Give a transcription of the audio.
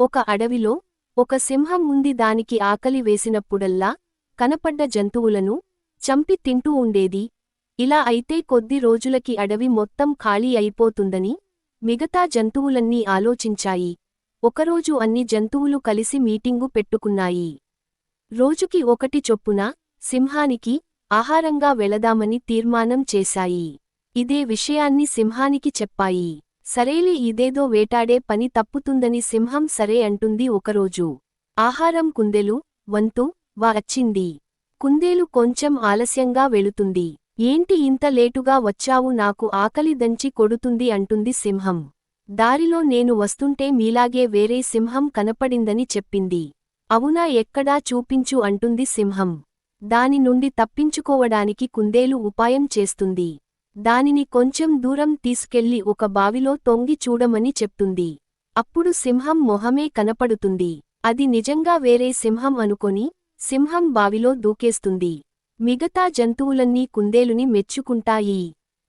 ఒక అడవిలో ఒక సింహం ఉంది దానికి ఆకలి వేసినప్పుడల్లా కనపడ్డ జంతువులను చంపి తింటూ ఉండేది. ఇలా అయితే కొద్ది రోజులకి అడవి మొత్తం ఖాళీ అయిపోతుందని మిగతా జంతువులన్నీ ఆలోచించాయి. ఒకరోజు అన్ని జంతువులు కలిసి మీటింగు పెట్టుకున్నాయి. రోజుకి ఒకటి చొప్పున సింహానికి ఆహారంగా వెళదామని తీర్మానం చేశాయి. ఇదే విషయాన్ని సింహానికి చెప్పాయి. సరేలే ఇదేదో వేటాడే పని తప్పుతుందని సింహం సరే అంటుంది ఒకరోజు. ఆహారం కుందెలు వంతు వా వచ్చింది కుందేలు కొంచెం ఆలస్యంగా వెళుతుంది. ఏంటి ఇంత లేటుగా వచ్చావు నాకు ఆకలి దంచి కొడుతుంది అంటుంది సింహం. దారిలో నేను వస్తుంటే మీలాగే వేరే సింహం కనపడిందని చెప్పింది. అవునా ఎక్కడా చూపించు అంటుంది సింహం. దాని నుండి తప్పించుకోవడానికి కుందేలు ఉపాయం చేస్తుంది. దానిని కొంచెం దూరం తీసుకెళ్ళి ఒక బావిలో తొంగి చూడమని చెప్తుంది. అప్పుడు సింహం మొహమే కనపడుతుంది. అది నిజంగా వేరే సింహం అనుకొని సింహం బావిలో దూకేస్తుంది. మిగతా జంతువులన్నీ కుందేలుని మెచ్చుకుంటాయి.